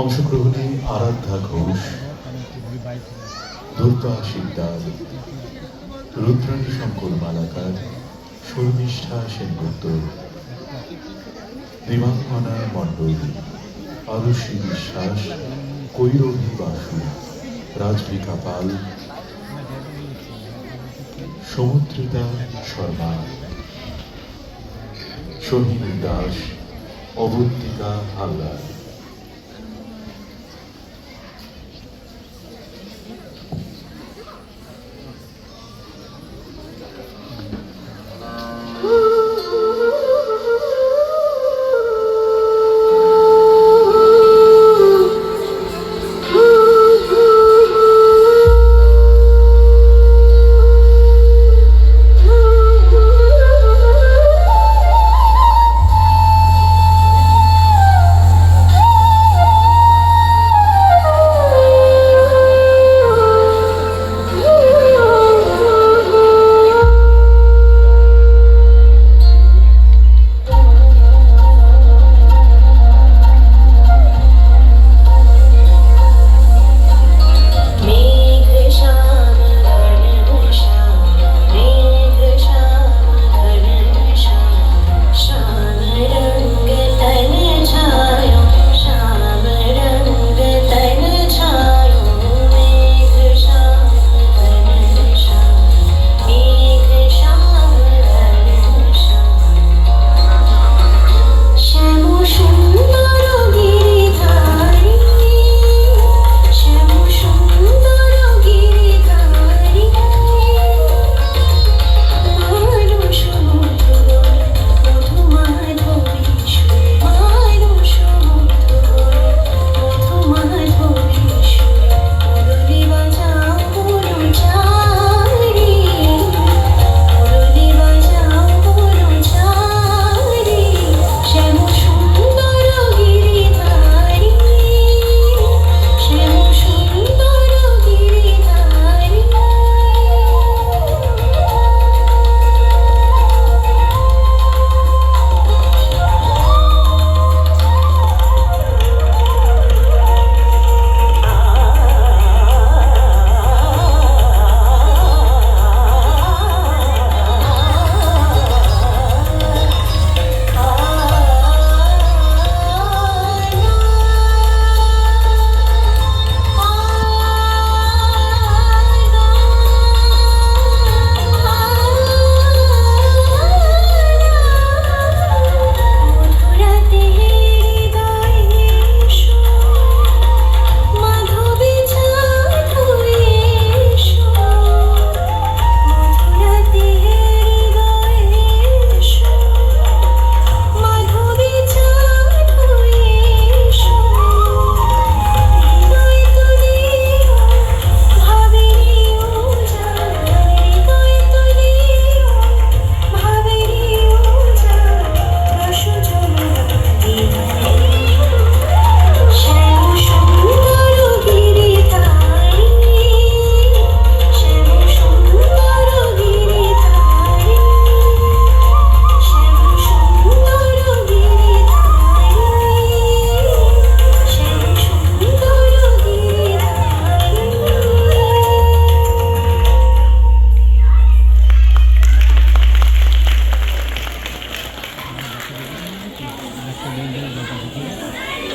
অংশগ্রহণে আরাধ্যা ঘোষ দুর্গা শিকদার রুদ্রাণী শঙ্কর মালাকার, শর্মিষ্ঠা সেনগুপ্ত। দিবাঙ্গনা মণ্ডল আরুষি বিশ্বাস কৈরবী বাসু, রাজভিকা পাল, সমুদ্রিতা শর্মা, শহীদ দাস, অবন্তিকা হালদার।